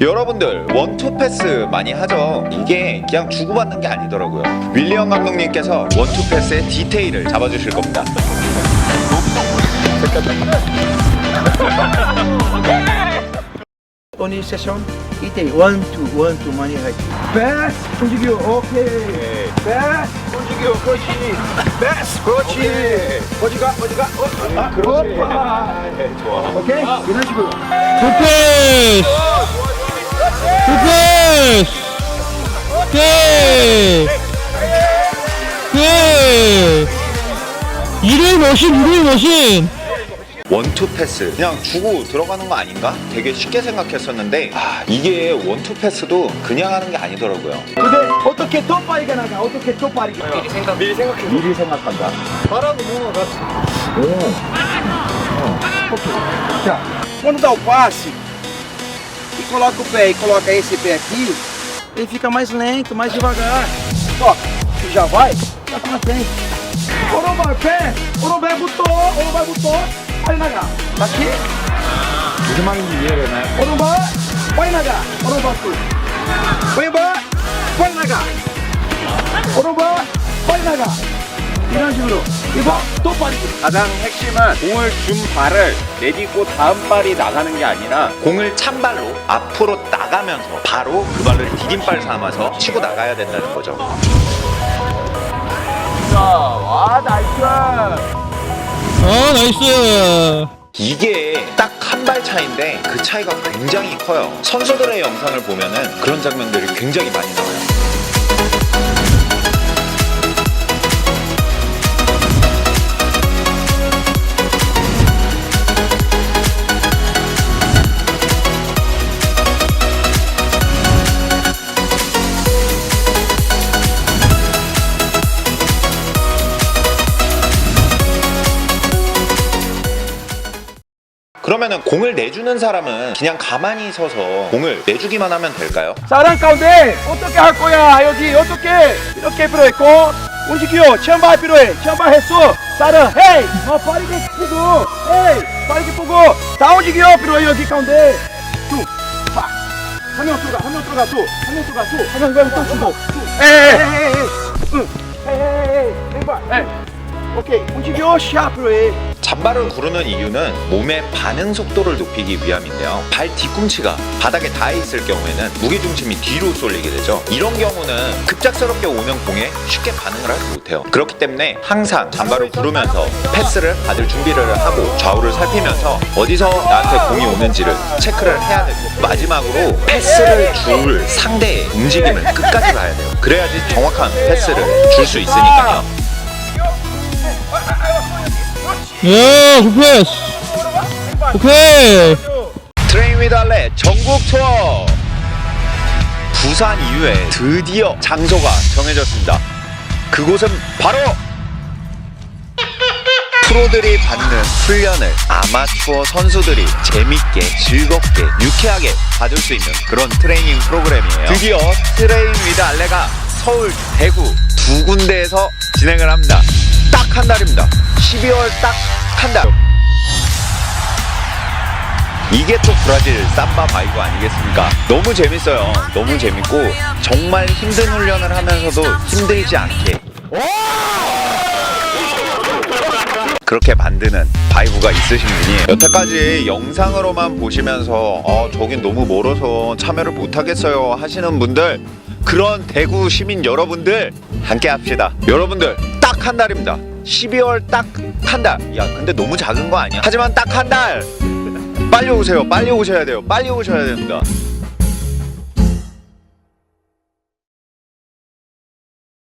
여러분들 원투 패스 많이 하죠 이게 그냥 주고받는 게 아니더라고요 윌리엄 감독님께서 원투 패스의 디테일을 잡아주실 겁니다 ite one two one two 많이 하지. Best 움직여 오케이. Best 움직여 그렇지. Best 그렇지. 어디가 어디가 어, 아 그렇지. 좋아. 오케이 이런 식으로. 굿패스! 굿패스! 일일 머신, 일일 머신! 원투 패스 그냥 주고 들어가는 거 아닌가? 되게 쉽게 생각했었는데 아 이게 원투 패스도 그냥 하는 게 아니더라고요 근데 어떻게 더 빠르게 나가? 어떻게 더 빠르게? 미리 생각 미리 생각해. 미리 생각한다. 바라도 뭐가 같이. 오. 어. 오케이. 자, quando dá o passe e coloca o pé e coloca esse pé aqui, ele fica mais lento, mais devagar. Ó, já vai, tá pra frente. 오른발 pé, 오른발 붙어, 오른발 붙어, 빨리 나가. 다시. 무슨 말인지 이해되나요? 오른발, 빨리 나가. 오른발 꿀. 왼발 빨리 나가 오른발 빨리 나가 이런 식으로 이거 또 빨리 가장 핵심은 공을 준 발을 내딛고 다음 발이 나가는 게 아니라 공을 찬발로 앞으로 나가면서 바로 그 발을 디딤발 삼아서 치고 나가야 된다는 거죠 와 나이스 아, 나이스! 이게 딱 한 발 차인데 그 차이가 굉장히 커요. 선수들의 영상을 보면은 그런 장면들이 굉장히 많이 나와요. 그러면은 공을 내주는 사람은 그냥 가만히 서서 공을 내주기만 하면 될까요? 사람 가운데 어떻게 할 거야? 여기 어떻게? 이렇게 필요했고 움직여 체험발 필요해. 체험발 했어 사람 헤이! 너 빠르게 보고 헤이! 빠르게 보고. 다 움직여 필요해 여기 가운데. 두팍한명 들어가 한 명 들어가. 두한 명 들어가. 두한명 들어가. 또 주고 에이 에이 에이 응. 에이 에이 에이. 왼발. 에이 오케이 움직여 샤 필요해 잔발을 구르는 이유는 몸의 반응 속도를 높이기 위함인데요. 발 뒤꿈치가 바닥에 닿아 있을 경우에는 무게 중심이 뒤로 쏠리게 되죠. 이런 경우는 급작스럽게 오는 공에 쉽게 반응을 하지 못해요. 그렇기 때문에 항상 잔발을 구르면서 패스를 받을 준비를 하고 좌우를 살피면서 어디서 나한테 공이 오는지를 체크를 해야 되고 마지막으로 패스를 줄 상대의 움직임을 끝까지 봐야 돼요. 그래야지 정확한 패스를 줄 수 있으니까요. 야, 굿패스! 오케이! 트레인 위드 알레 전국 투어 부산 이후에 드디어 장소가 정해졌습니다. 그곳은 바로 프로들이 받는 훈련을 아마추어 선수들이 재밌게 즐겁게 유쾌하게 받을 수 있는 그런 트레이닝 프로그램이에요. 드디어 트레인 위드 알레가 서울, 대구 두 군데에서 진행을 합니다. 딱한 달입니다. 12월 딱 한 달. 이게 또 브라질 삼바 바이브 아니겠습니까? 너무 재밌어요. 너무 재밌고 정말 힘든 훈련을 하면서도 힘들지 않게 그렇게 만드는 바이브가 있으신 분이 여태까지 영상으로만 보시면서 어 저긴 너무 멀어서 참여를 못하겠어요 하시는 분들 그런 대구 시민 여러분들 함께 합시다 여러분들 딱 한 달입니다. 12월 딱 한 달 야 근데 너무 작은 거 아니야? 하지만 딱 한 달. 빨리 오세요. 빨리 오셔야 돼요. 빨리 오셔야 됩니다